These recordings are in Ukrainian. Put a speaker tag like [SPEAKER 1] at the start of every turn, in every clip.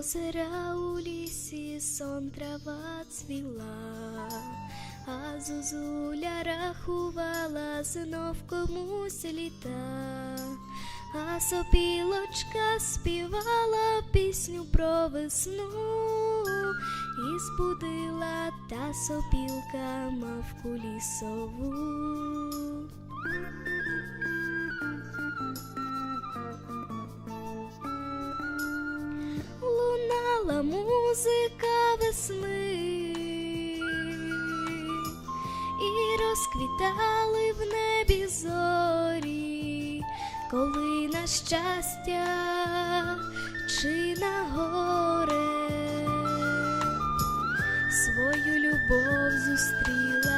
[SPEAKER 1] озера у лісі сон трава цвіла, а зозуля рахувала знов комусь літа, а сопілочка співала пісню про весну і збудила та сопілка мавку лісову. Лунала музика весни, і розквітали в небі зорі, коли на щастя чи на горе свою любов зустріла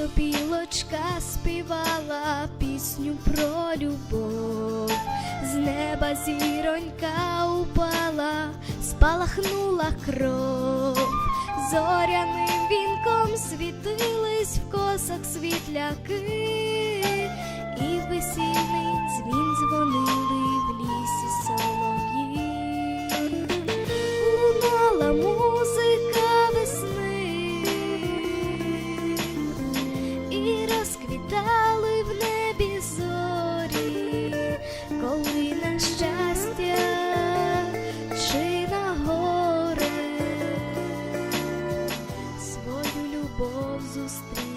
[SPEAKER 1] Сопілочка співала пісню про любов, з неба зіронька упала, спалахнула кров, зоряним вінком світились в косах світляки, і весільний дзвін дзвонили любов зустріла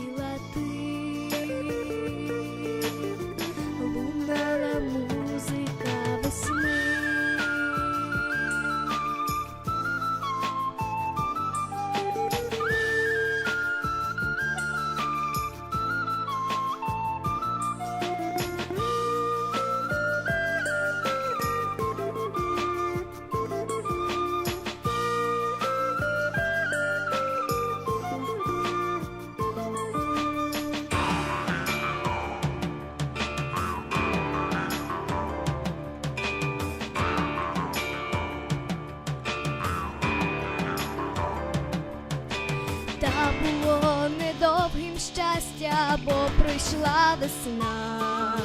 [SPEAKER 1] недовгим щастя, бо прийшла весна.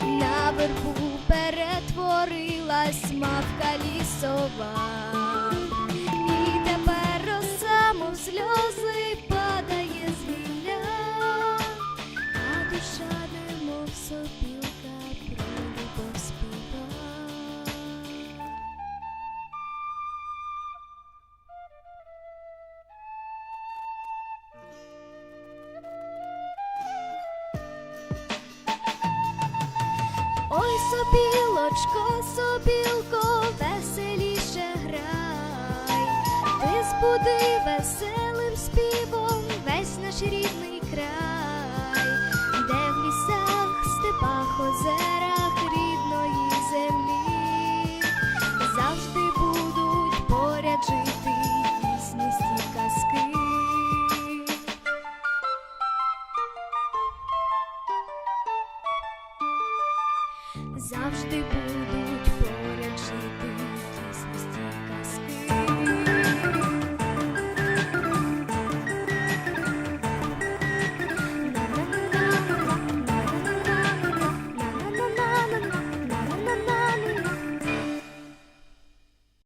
[SPEAKER 1] На вербу перетворилась мавка лісова. Сопілочко, собілко, веселіше грай, ти збуди веселим співом весь наш рідний край, де в лісах, степах, озерах рідної землі. Завжди будуть поряд жити Завжди буду